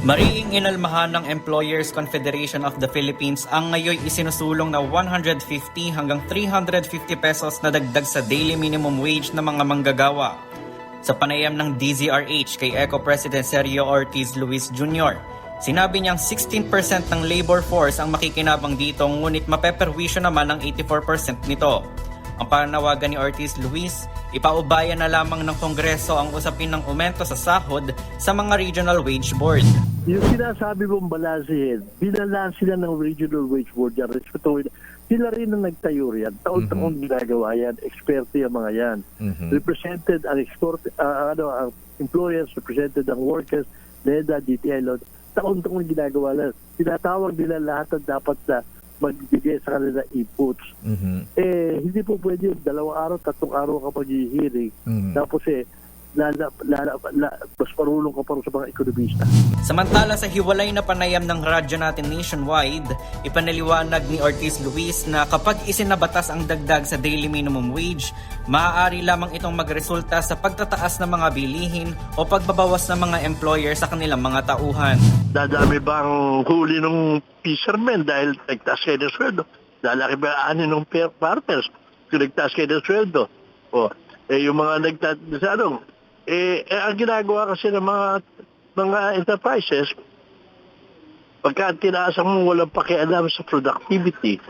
Mariing inalmahan ng Employers Confederation of the Philippines ang ngayon isinusulong na 150 hanggang 350 pesos na dagdag sa daily minimum wage ng mga manggagawa. Sa panayam ng DZRH kay ECO President Sergio Ortiz Luis Jr., sinabi niyang 16% ng labor force ang makikinabang dito ngunit mapeperwisyo naman ang 84% nito. Ang panawagan ni Ortiz Luis, ipaubaya na lamang ng Kongreso ang usapin ng aumento sa sahod sa mga regional wage board. Yung sinasabi mong balansehin, binalanse sila ng regional wage board yan. Respetuhin. Sila rin ang nagtayo yan. Taon-taon ginagawa yan. Experte yung mga yan. Represented ang export, ah, ano, ang employers, represented ang workers, NEDA, DTL, taon-taon ginagawa lang. Tinatawag nila lahat ang dapat na magbigay sa kanila inputs. Eh, hindi po pwede yung dalawang araw, tatlong araw ka pag-hearing. Mhm. Tapos eh, lala, lala, la, mas marunong ka pa rin sa mga ekonomista. Samantala sa hiwalay na panayam ng radyo natin nationwide, ipanaliwanag ni Ortiz Luis na kapag isinabatas ang dagdag sa daily minimum wage, maaari lamang itong magresulta sa pagtataas ng mga bilihin o pagbabawas ng mga employer sa kanilang mga tauhan. Dadami ba ang huli ng fishermen dahil nagtaas kayo ng sweldo? Lalaki ba ani ng farmers kung nagtaas kayo ng sweldo? O, eh, yung mga nagtaas, ano, eh, eh, ang ginagawa kasi ng mga mga enterprises, pagka tinaasan mo walang pakialam sa productivity,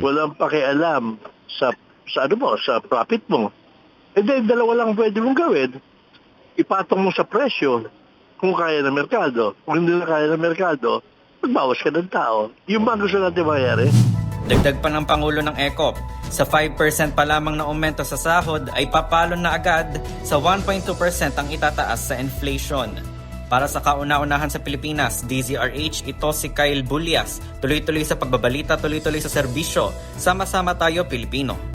walang pakialam sa sa ano mo, sa profit mo. Eh then, dalawa lang pwede mong gawin. Ipatong mo sa presyo kung kaya ng merkado. Kung hindi na kaya ng merkado, magbawas ka ng tao. Yung ba gusto natin mangyari? Dagdag pa ng Pangulo ng ECOP, sa 5% pa lamang na aumento sa sahod ay papalon na agad sa 1.2% ang itataas sa inflation. Para sa kauna-unahan sa Pilipinas, DZRH, ito si Kyle Bulias. Tuloy-tuloy sa pagbabalita, tuloy-tuloy sa serbisyo. Sama-sama tayo, Pilipino.